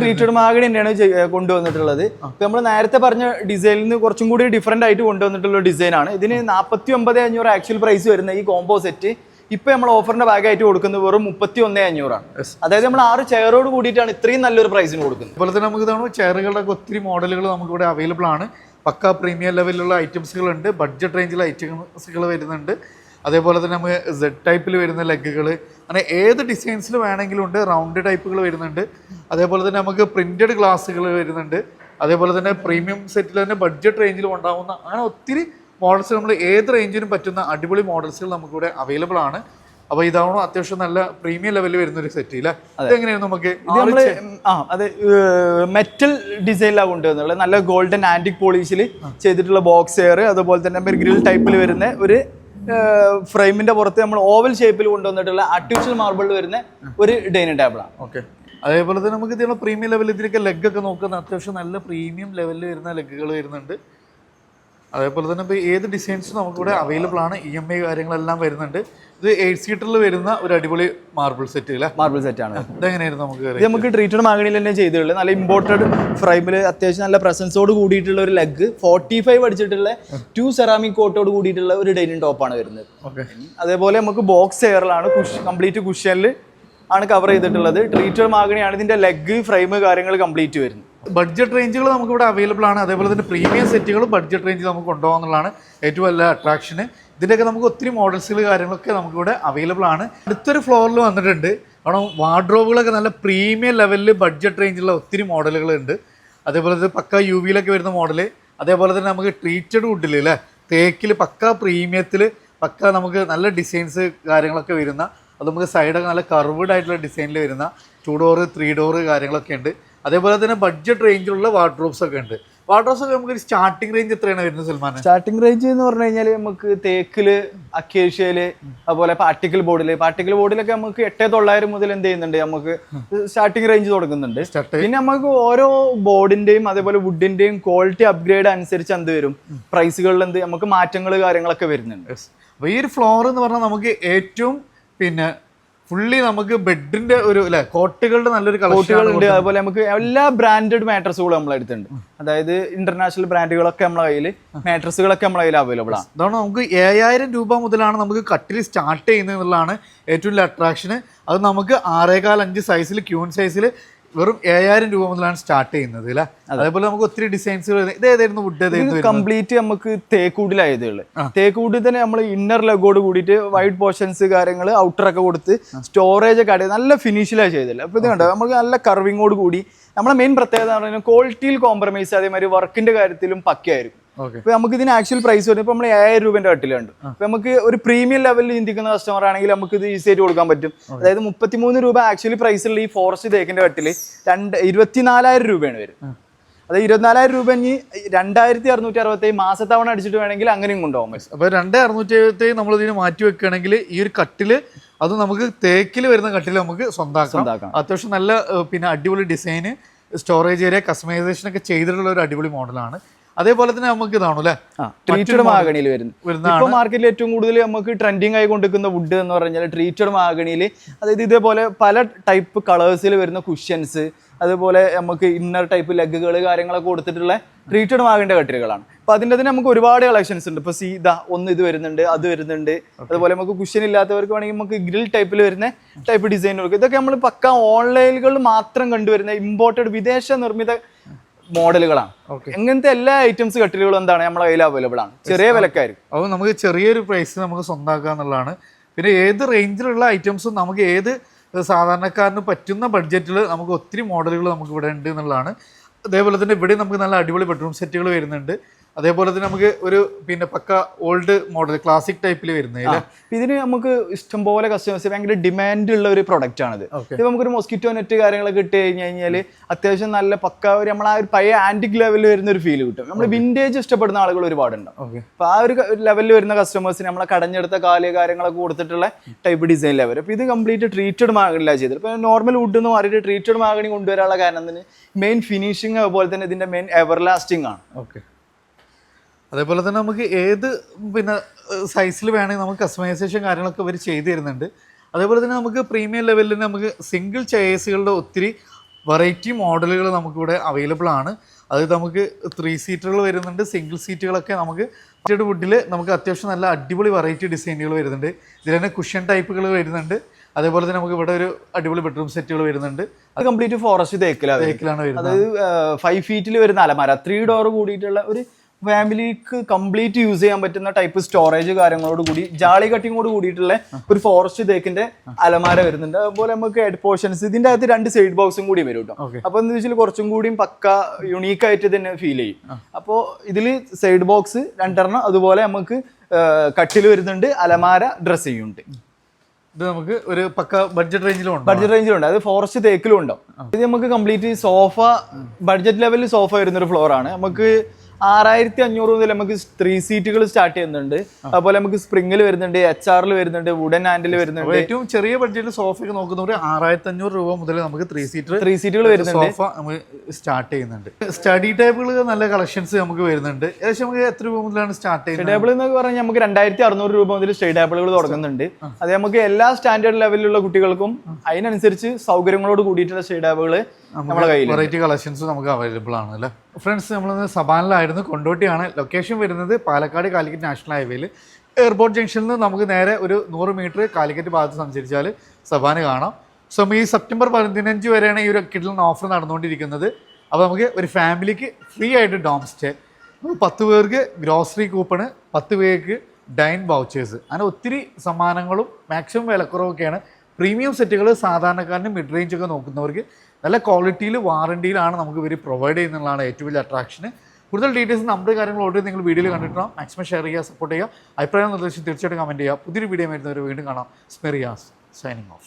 ട്രീറ്റഡ് മാഗണി തന്നെയാണ് കൊണ്ടുവന്നിട്ടുള്ളത്. നമ്മൾ നേരത്തെ പറഞ്ഞ ഡിസൈനിൽ നിന്ന് കുറച്ചും കൂടി ഡിഫറെന്റ് ആയിട്ട് കൊണ്ടുവന്നിട്ടുള്ള ഡിസൈനാണ് ഇതിന് നാൽപ്പത്തി ഒമ്പത് അഞ്ഞൂറ് ആക്ച്വൽ പ്രൈസ് വരുന്ന ഈ കോംബോ സെറ്റ് ഇപ്പൊ നമ്മൾ ഓഫറിന്റെ ഭാഗമായിട്ട് കൊടുക്കുന്നത് വെറും മുപ്പത്തി ഒന്നേ അഞ്ഞൂറാണ് അതായത് നമ്മൾ ആറ് ചെയറോട് കൂടിയിട്ടാണ് ഇത്രയും നല്ലൊരു പ്രൈസിന് കൊടുക്കുന്നത്. അതുപോലെ തന്നെ നമുക്ക് ഇതാണ് ചെയറുകളുടെ ഒക്കെ ഒത്തിരി മോഡലുകൾ നമുക്ക് ഇവിടെ അവൈലബിൾ ആണ്. പക്ക പ്രീമിയം ലെവലിലുള്ള ഐറ്റംസുകളുണ്ട് ബഡ്ജറ്റ് റേഞ്ചിലെ ഐറ്റംസുകൾ വരുന്നുണ്ട്. അതേപോലെ തന്നെ നമുക്ക് സെഡ് ടൈപ്പിൽ വരുന്ന ലെഗുകൾ അങ്ങനെ ഏത് ഡിസൈൻസിൽ വേണമെങ്കിലും ഉണ്ട്. റൗണ്ട് ടൈപ്പുകൾ വരുന്നുണ്ട്. അതേപോലെ തന്നെ നമുക്ക് പ്രിന്റഡ് ഗ്ലാസ്സുകൾ വരുന്നുണ്ട്. അതേപോലെ തന്നെ പ്രീമിയം സെറ്റിൽ തന്നെ ബഡ്ജറ്റ് റേഞ്ചിലും ഉണ്ടാവുന്ന അങ്ങനെ ഒത്തിരി മോഡൽസ് നമ്മൾ ഏത് റേഞ്ചിനും പറ്റുന്ന അടിപൊളി മോഡൽസുകൾ നമുക്കിവിടെ അവൈലബിൾ ആണ്. അപ്പോൾ ഇതാവണോ അത്യാവശ്യം നല്ല പ്രീമിയം ലെവലിൽ വരുന്ന ഒരു സെറ്റ് ഇല്ലേ? ഇതെങ്ങനെയാണ് നമുക്ക് ആ അതെ മെറ്റൽ ഡിസൈനിലാണ് കൊണ്ടുവന്നുള്ളത് നല്ല ഗോൾഡൻ ആന്റിക് പോളിഷിൽ ചെയ്തിട്ടുള്ള ബോക്സ് എയർ അതുപോലെ തന്നെ ഗ്രിൽ ടൈപ്പിൽ വരുന്ന ഒരു ഫ്രെയിമിന്റെ പുറത്ത് നമ്മൾ ഓവൽ ഷേപ്പിൽ കൊണ്ടുവന്നിട്ടുള്ള ആർട്ടിഫിഷ്യൽ മാർബിളിൽ വരുന്ന ഒരു ഡൈനിങ് ടേബിളാണ് ഓക്കെ അതേപോലെ തന്നെ നമുക്ക് ഇതിനുള്ള പ്രീമിയം ലെവലിൽ ഇതിനൊക്കെ ലെഗ് ഒക്കെ നോക്കുന്ന അത്യാവശ്യം നല്ല പ്രീമിയം ലെവലിൽ വരുന്ന ലെഗുകൾ വരുന്നുണ്ട്. അതേപോലെ തന്നെ ഇപ്പോൾ ഏത് ഡിസൈൻസും നമുക്കിവിടെ അവൈലബിൾ ആണ് ഇ എം ഐ കാര്യങ്ങളെല്ലാം വരുന്നുണ്ട്. ഇത് എയ്റ്റ് സീറ്ററിൽ വരുന്ന ഒരു അടിപൊളി മാർബിൾ സെറ്റ് അല്ലേ? മാർബിൾ സെറ്റ് ആണ്. ഇതെങ്ങനെയായിരുന്നു നമുക്ക് ഇത് നമുക്ക് ട്രീറ്റഡ് മാഗണിയിൽ തന്നെ ചെയ്തിട്ടുള്ളത്. നല്ല ഇമ്പോർട്ടഡ് ഫ്രൈമിൽ അത്യാവശ്യം നല്ല പ്രസൻസോട് കൂടിയിട്ടുള്ള ഒരു ലെഗ് ഫോർട്ടി ഫൈവ് അടിച്ചിട്ടുള്ള ടു സെറാമിക് കോട്ടോട് കൂടിയിട്ടുള്ള ഒരു ഡൈനിങ് ടോപ്പാണ് വരുന്നത്. ഓക്കെ അതേപോലെ നമുക്ക് ബോക്സ് എയറിലാണ് കുഷ് കംപ്ലീറ്റ് കുഷ്യനിൽ ആണ് കവർ ചെയ്തിട്ടുള്ളത്. ട്രീറ്റഡ് മാഗണിയാണ് ഇതിന്റെ ലെഗ് ഫ്രെയിം കാര്യങ്ങൾ കംപ്ലീറ്റ് വരുന്നത്. ബഡ്ജറ്റ് റേഞ്ചുകൾ നമുക്കിവിടെ അവൈലബിൾ ആണ്. അതേപോലെ തന്നെ പ്രീമിയം സെറ്റുകളും ബഡ്ജറ്റ് റേഞ്ച് നമുക്ക് കൊണ്ടുപോകാന്നുള്ളതാണ് ഏറ്റവും വലിയ അട്രാക്ഷന് ഇതിന്റെയൊക്കെ നമുക്ക് ഒത്തിരി മോഡൽസുകൾ കാര്യങ്ങളൊക്കെ നമുക്കിവിടെ അവൈലബിൾ ആണ്. അടുത്തൊരു ഫ്ലോറിൽ വന്നിട്ടുണ്ട്. കാരണം വാർഡ്രോബുകളൊക്കെ നല്ല പ്രീമിയം ലെവലിൽ ബഡ്ജറ്റ് റേഞ്ചിലുള്ള ഒത്തിരി മോഡലുകൾ ഉണ്ട് അതേപോലെ തന്നെ പക്ക യു വിയിലൊക്കെ വരുന്ന മോഡൽ അതേപോലെ തന്നെ നമുക്ക് ട്രീറ്റഡ് വുഡിൽ അല്ലേ തേക്കിൽ പക്ക പ്രീമിയത്തിൽ പക്ക നമുക്ക് നല്ല ഡിസൈൻസ് കാര്യങ്ങളൊക്കെ വരുന്ന അത് നമുക്ക് സൈഡൊക്കെ നല്ല കർവ്ഡ് ആയിട്ടുള്ള ഡിസൈനിൽ വരുന്ന ടു ഡോറ് ത്രീ ഡോറ് കാര്യങ്ങളൊക്കെ ഉണ്ട്. അതേപോലെ തന്നെ ബഡ്ജറ്റ് റേഞ്ചിലുള്ള വാർഡ്രോബ്സ് ഒക്കെ ഉണ്ട്. വാർഡ്രോബ്സ് ഒക്കെ നമുക്ക് സ്റ്റാർട്ടിംഗ് റേഞ്ച് എത്രയാണ് വരുന്നത് സൽമാൻ സ്റ്റാർട്ടിംഗ് റേഞ്ച് എന്ന് പറഞ്ഞു കഴിഞ്ഞാൽ നമുക്ക് തേക്കിൽ അക്കേഷ്യയിൽ അതുപോലെ പാർട്ടിക്കൽ ബോർഡിൽ പാർട്ടിക്കൽ ബോർഡിലൊക്കെ നമുക്ക് എട്ടേ തൊള്ളായിരം മുതൽ എന്ത് ചെയ്യുന്നുണ്ട്? നമുക്ക് സ്റ്റാർട്ടിംഗ് റേഞ്ച് തുടങ്ങുന്നുണ്ട്. പിന്നെ നമുക്ക് ഓരോ ബോർഡിന്റെയും അതേപോലെ വുഡിന്റെയും ക്വാളിറ്റി അപ്ഗ്രേഡ് അനുസരിച്ച് എന്ത് വരും? പ്രൈസുകളിൽ എന്ത് നമുക്ക് മാറ്റങ്ങൾ കാര്യങ്ങളൊക്കെ വരുന്നുണ്ട്. അപ്പോൾ ഈ ഒരു ഫ്ലോർ എന്ന് പറഞ്ഞാൽ നമുക്ക് ഏറ്റവും പിന്നെ ഫുള്ളി നമുക്ക് ബെഡിന്റെ ഒരു അല്ലെ കോട്ടുകളുടെ നല്ലൊരു കോട്ടുകളുണ്ട് ഉണ്ട് അതുപോലെ നമുക്ക് എല്ലാ ബ്രാൻഡഡ് മാട്രസുകളും നമ്മളെ അടുത്തുണ്ട്. അതായത് ഇന്റർനാഷണൽ ബ്രാൻഡുകളൊക്കെ നമ്മളെ കയ്യിൽ മാട്രസുകളൊക്കെ നമ്മളെ കയ്യിൽ അവൈലബിൾ ആണ്. അതാണ് നമുക്ക് ഏഴായിരം രൂപ മുതലാണ് നമുക്ക് കട്ടിൽ സ്റ്റാർട്ട് ചെയ്യുന്നത് എന്നുള്ളതാണ് ഏറ്റവും വലിയ അട്രാക്ഷന് അത് നമുക്ക് ആറേകാൽ അഞ്ച് സൈസിൽ ക്യൂൺ സൈസിൽ വെറും ഏഴായിരം രൂപ മുതലാണ് സ്റ്റാർട്ട് ചെയ്യുന്നത് അല്ലേ? അതേപോലെ നമുക്ക് ഒത്തിരി ഡിസൈൻസുകൾ ഇത് ഏതായിരുന്നു വുഡ്? കംപ്ലീറ്റ് നമുക്ക് തേക്കൂടിലായതുള്ളു തേക്കൂടിൽ തന്നെ നമ്മൾ ഇന്നർ ലെഗോട് കൂടിയിട്ട് വൈറ്റ് പോർഷൻസ് കാര്യങ്ങൾ ഔട്ടർ ഒക്കെ കൊടുത്ത് സ്റ്റോറേജ് ഒക്കെ അടയത് നല്ല ഫിനിഷിലാണ് ചെയ്തത്. അപ്പോൾ ഇത് കണ്ടോ? നമുക്ക് നല്ല കർവിങ്ങോട് കൂടി. നമ്മളെ മെയിൻ പ്രത്യേകത എന്ന് പറഞ്ഞാൽ ക്വാളിറ്റിയിൽ കോംപ്രമൈസ് അതേമാതിരി വർക്കിന്റെ കാര്യത്തിലും പക്കയായിരിക്കും. ഇപ്പൊ നമുക്ക് ഇതിന് ആക്ച്വൽ പ്രൈസ് വരുന്നത് ഇപ്പൊ നമ്മൾ ഏഴായിരം രൂപന്റെ കട്ടിലുണ്ട് ഇപ്പൊ നമുക്ക് ഒരു പ്രീമിയം ലെവലിൽ ചിന്തിക്കുന്ന കസ്റ്റമർ ആണെങ്കിൽ നമുക്ക് ഇത് ഈസി ആയിട്ട് കൊടുക്കാൻ പറ്റും. അതായത് മുപ്പത്തിമൂന്ന് രൂപ ആക്ച്വലി പ്രൈസുള്ള ഈ ഫോറസ്റ്റ് തേക്കിന്റെ കട്ടിൽ രണ്ട് ഇരുപത്തിനാലായിരം രൂപയാണ് വരും. അത് ഇരുപത്തിനാലായിരം രൂപ ഇനി രണ്ടായിരത്തി അറുന്നൂറ്റി അറുപത്തി മാസത്തവണ അടിച്ചിട്ട് വേണമെങ്കിൽ അങ്ങനെയും കൊണ്ടുപോകാൻ പറ്റും. അപ്പോൾ രണ്ട് അറുന്നൂറ്റി എഴുപത്തി നമ്മൾ ഇതിന് മാറ്റി വെക്കുകയാണെങ്കിൽ ഈ ഒരു കട്ടിൽ അത് നമുക്ക് തേക്കിൽ വരുന്ന കട്ടിൽ നമുക്ക് സ്വന്തമാക്കാം. അത്യാവശ്യം നല്ല പിന്നെ അടിപൊളി ഡിസൈന് സ്റ്റോറേജ് ഏരിയ കസ്റ്റമൈസേഷൻ ഒക്കെ ചെയ്തിട്ടുള്ള ഒരു അടിപൊളി മോഡലാണ് അതേപോലെ തന്നെ നമുക്ക് ഇതാണോ അല്ലേ? ട്രീറ്റഡ് മാഗണിയിൽ വരുന്നു. ഇപ്പൊ മാർക്കറ്റിൽ ഏറ്റവും കൂടുതൽ നമുക്ക് ട്രെൻഡിങ് ആയി കൊണ്ടിരിക്കുന്ന വുഡ് എന്ന് പറഞ്ഞാൽ ട്രീറ്റഡ് മാഗണിയിൽ അതായത് ഇതേപോലെ പല ടൈപ്പ് കളേഴ്സിൽ വരുന്ന കുഷ്യൻസ് അതുപോലെ നമുക്ക് ഇന്നർ ടൈപ്പ് ലെഗുകൾ കാര്യങ്ങളൊക്കെ കൊടുത്തിട്ടുള്ള ട്രീറ്റഡ് മാഗിന്റെ കട്ടിലുകളാണ്. അപ്പൊ അതിന്റെ തന്നെ നമുക്ക് ഒരുപാട് കളക്ഷൻസ് ഉണ്ട്. ഇപ്പൊ സീത ഒന്ന് ഇത് വരുന്നുണ്ട് അത് വരുന്നുണ്ട്. അതുപോലെ നമുക്ക് കുഷ്യൻ ഇല്ലാത്തവർക്ക് വേണമെങ്കിൽ നമുക്ക് ഗ്രിൽ ടൈപ്പിൽ വരുന്ന ടൈപ്പ് ഡിസൈനുകൾക്ക് ഇതൊക്കെ നമ്മൾ പക്ക ഓൺലൈനുകളിൽ മാത്രം കണ്ടുവരുന്ന ഇമ്പോർട്ടഡ് വിദേശ നിർമ്മിത മോഡലുകളാണ്. എങ്ങനത്തെ ഇങ്ങനത്തെ എല്ലാ ഐറ്റംസ് കട്ടിലുകളും എന്താണ് നമ്മളെ കയ്യിൽ അവൈലബിൾ ആണ്? ചെറിയ വിലക്കായിരിക്കും. അപ്പോൾ നമുക്ക് ചെറിയൊരു പ്രൈസ് നമുക്ക് സ്വന്തമാക്കുക എന്നുള്ളതാണ്. പിന്നെ ഏത് റേഞ്ചിലുള്ള ഐറ്റംസും നമുക്ക് ഏത് സാധാരണക്കാരന് പറ്റുന്ന ബഡ്ജറ്റിൽ നമുക്ക് ഒത്തിരി മോഡലുകൾ നമുക്ക് ഇവിടെ ഉണ്ട് എന്നുള്ളതാണ്. അതേപോലെ തന്നെ ഇവിടെ നമുക്ക് നല്ല അടിപൊളി ബെഡ്റൂം സെറ്റുകൾ വരുന്നുണ്ട്. അതേപോലെ തന്നെ നമുക്ക് ഒരു പിന്നെ പക്ക ഓൾഡ് മോഡൽ ക്ലാസിക് ടൈപ്പിൽ വരുന്നത് ഇതിന് നമുക്ക് ഇഷ്ടം പോലെ കസ്റ്റമേഴ്സ് ഭയങ്കര ഡിമാൻഡ് ഉള്ള ഒരു പ്രൊഡക്റ്റ് ആണ്. ഇത് നമുക്കൊരു മോസ്കിറ്റോ നെറ്റ് കാര്യങ്ങളൊക്കെ ഇട്ട് കഴിഞ്ഞ് കഴിഞ്ഞാൽ അത്യാവശ്യം നല്ല പക്ക ഒരു നമ്മൾ ആ ഒരു പഴയ ആന്റിക് ലെവലിൽ വരുന്ന ഒരു ഫീൽ കിട്ടും. നമ്മൾ വിന്റേജ് ഇഷ്ടപ്പെടുന്ന ആളുകൾ ഒരുപാടുണ്ടാവും ഓക്കെ അപ്പൊ ആ ഒരു ലെവലിൽ വരുന്ന കസ്റ്റമേഴ്സിന് നമ്മളെ കടഞ്ഞെടുത്ത കാൽ കാര്യങ്ങളൊക്കെ കൊടുത്തിട്ടുള്ള ടൈപ്പ് ഡിസൈൻ ലെവൽ അപ്പൊ ഇത് കംപ്ലീറ്റ് ട്രീറ്റഡ് മാഗണില്ല ചെയ്തത്. ഇപ്പൊ നോർമൽ വുഡ് എന്ന് മാറിയിട്ട് ട്രീറ്റഡ് മാഗണി കൊണ്ടുവരാനുള്ള കാരണം തന്നെ മെയിൻ ഫിനിഷിംഗ് അതുപോലെ തന്നെ ഇതിന്റെ മെയിൻ എവർ ലാസ്റ്റിംഗ് ആണ്. ഓക്കെ അതേപോലെ തന്നെ നമുക്ക് ഏത് പിന്നെ സൈസിൽ വേണമെങ്കിൽ നമുക്ക് കസ്റ്റമൈസേഷൻ കാര്യങ്ങളൊക്കെ ഇവർ ചെയ്തു തരുന്നുണ്ട്. അതേപോലെ തന്നെ നമുക്ക് പ്രീമിയം ലെവലിൽ നമുക്ക് സിംഗിൾ ചെയേഴ്സുകളുടെ ഒത്തിരി വെറൈറ്റി മോഡലുകൾ നമുക്കിവിടെ അവൈലബിൾ ആണ്. അത് നമുക്ക് ത്രീ സീറ്റുകൾ വരുന്നുണ്ട്. സിംഗിൾ സീറ്റുകളൊക്കെ നമുക്ക് മറ്റൊരു വുഡിൽ നമുക്ക് അത്യാവശ്യം നല്ല അടിപൊളി വെറൈറ്റി ഡിസൈനുകൾ വരുന്നുണ്ട്. ഇതിൽ തന്നെ കുഷ്യൻ ടൈപ്പുകൾ വരുന്നുണ്ട്. അതേപോലെ തന്നെ നമുക്ക് ഇവിടെ ഒരു അടിപൊളി ബെഡ്റൂം സെറ്റുകൾ വരുന്നുണ്ട്. അത് കംപ്ലീറ്റ് ഫോറസ്റ്റ് തേക്കിലാണ് തേക്കിലാണ് വരുന്നത്. അതായത് ഫൈവ് ഫീറ്റിൽ വരുന്ന അലമാര ത്രീ ഡോർ കൂടിയിട്ടുള്ള ഒരു ഫാമിലിക്ക് കംപ്ലീറ്റ് യൂസ് ചെയ്യാൻ പറ്റുന്ന ടൈപ്പ് സ്റ്റോറേജ് കാര്യങ്ങളോട് കൂടി ജാളി കട്ടിങ്ങോട് കൂടിയിട്ടുള്ള ഒരു ഫോറസ്റ്റ് തേക്കിന്റെ അലമാര വരുന്നുണ്ട്. അതുപോലെ നമുക്ക് ഹെഡ് പോർഷൻസ് ഇതിന്റെ അകത്ത് രണ്ട് സൈഡ് ബോക്സും കൂടി വരും കേട്ടോ. അപ്പൊ എന്ന് വെച്ചാൽ കുറച്ചും കൂടി പക്ക യുണീക്ക് ആയിട്ട് തന്നെ ഫീൽ ചെയ്യും. അപ്പോൾ ഇതിൽ സൈഡ് ബോക്സ് രണ്ടെണ്ണം അതുപോലെ നമുക്ക് കട്ടിൽ വരുന്നുണ്ട് അലമാര ഡ്രസ് ചെയ്യുന്നുണ്ട്. ഇത് നമുക്ക് ഒരു പക്ക ബഡ്ജറ്റ് റേഞ്ചിലും ബഡ്ജറ്റ് റേഞ്ചിലുണ്ട് അത് ഫോറസ്റ്റ് തേക്കിലും ഉണ്ടാവും ഇത് നമുക്ക് കംപ്ലീറ്റ് സോഫ ബഡ്ജറ്റ് ലെവലിൽ സോഫ വരുന്ന ഒരു ഫ്ലോർ ആണ്. നമുക്ക് ആറായിരത്തി അഞ്ഞൂറ് മുതൽ നമുക്ക് ത്രീ സീറ്റുകൾ സ്റ്റാർട്ട് ചെയ്യുന്നുണ്ട്. അതുപോലെ നമുക്ക് സ്പ്രിംഗിൽ വരുന്നുണ്ട് എച്ച് ആറിൽ വരുന്നുണ്ട് വുഡൻ ഹാൻഡിൽ വരുന്നുണ്ട്. ഏറ്റവും ചെറിയ ബഡ്ജറ്റിൽ സോഫയൊക്കെ നോക്കുന്നവർ ആറായിരത്തി അഞ്ഞൂറ് രൂപ മുതൽ നമുക്ക് ത്രീ സീറ്റർ ത്രീ സീറ്റുകൾ വരുന്നുണ്ട്. സോഫ നമുക്ക് സ്റ്റാർട്ട് ചെയ്യുന്നുണ്ട്. സ്റ്റഡി ടേബിൾ നല്ല കളക്ഷൻസ് നമുക്ക് വരുന്നുണ്ട്. ഏകദേശം നമുക്ക് എത്ര രൂപ മുതലാണ് സ്റ്റാർട്ട് ചെയ്യുന്നത്? ടേബിൾ എന്നൊക്കെ പറഞ്ഞാൽ നമുക്ക് രണ്ടായിരത്തി അറുന്നൂറ് രൂപ മുതൽ സ്റ്റേ ടേബിളുകൾ തുടങ്ങുന്നുണ്ട്. അത് നമുക്ക് എല്ലാ സ്റ്റാൻഡേർഡ് ലെവലിലുള്ള കുട്ടികൾക്കും അതിനനുസരിച്ച് സൗകര്യങ്ങളോട് കൂടിയിട്ടുള്ള സ്റ്റേ ടേബിളുകൾ വെറൈറ്റി കളക്ഷൻസ് നമുക്ക് അവൈലബിൾ ആണ് അല്ലേ? ഫ്രണ്ട്സ് നമ്മളിന്ന് സബാനിലായിരുന്നു കൊണ്ടോട്ടിയാണ്. ലൊക്കേഷൻ വരുന്നത് പാലക്കാട് കാലിക്കറ്റ് നാഷണൽ ഹൈവേയിൽ എയർപോർട്ട് ജംഗ്ഷനിൽ നിന്ന് നമുക്ക് നേരെ ഒരു നൂറ് മീറ്റർ കാലിക്കറ്റ് ഭാഗത്ത് സഞ്ചരിച്ചാൽ സബാന് കാണാം. സോ ഈ സെപ്റ്റംബർ പതിനഞ്ച് വരെയാണ് ഈ ഒരു കിഡിലിന് ഓഫർ നടന്നുകൊണ്ടിരിക്കുന്നത്. അപ്പോൾ നമുക്ക് ഒരു ഫാമിലിക്ക് ഫ്രീ ആയിട്ട് ഡോം സ്റ്റേ പത്ത് പേർക്ക് ഗ്രോസറി കൂപ്പണ് പത്ത് പേർക്ക് ഡൈൻ വൗച്ചേഴ്സ് അങ്ങനെ ഒത്തിരി സമ്മാനങ്ങളും മാക്സിമം വിലക്കുറവൊക്കെയാണ്. പ്രീമിയം സെറ്റുകൾ സാധാരണക്കാരനും മിഡ് റേഞ്ച് ഒക്കെ നോക്കുന്നവർക്ക് നല്ല ക്വാളിറ്റിയിൽ വാറണ്ടിയിലാണ് നമുക്ക് ഇവർ പ്രൊവൈഡ് ചെയ്യുന്നതാണ് ഏറ്റവും വലിയ അട്രാക്ഷന് കൂടുതൽ ഡീറ്റെയിൽസ് നമ്മുടെ കാര്യങ്ങൾ ഓൾറെഡി നിങ്ങൾ വീഡിയോയിൽ കണ്ടിട്ടുണ്ടാവും. മാക്സിമം ഷെയർ ചെയ്യുക സപ്പോർട്ട് ചെയ്യുക. അഭിപ്രായം നിർദ്ദേശം തീർച്ചയായിട്ടും കമന്റ് ചെയ്യുക. പുതിയൊരു വീഡിയോ വരുന്നവർ വീണ്ടും കാണാം. സ്മെറിയാസ് സൈനിങ് ഓഫ്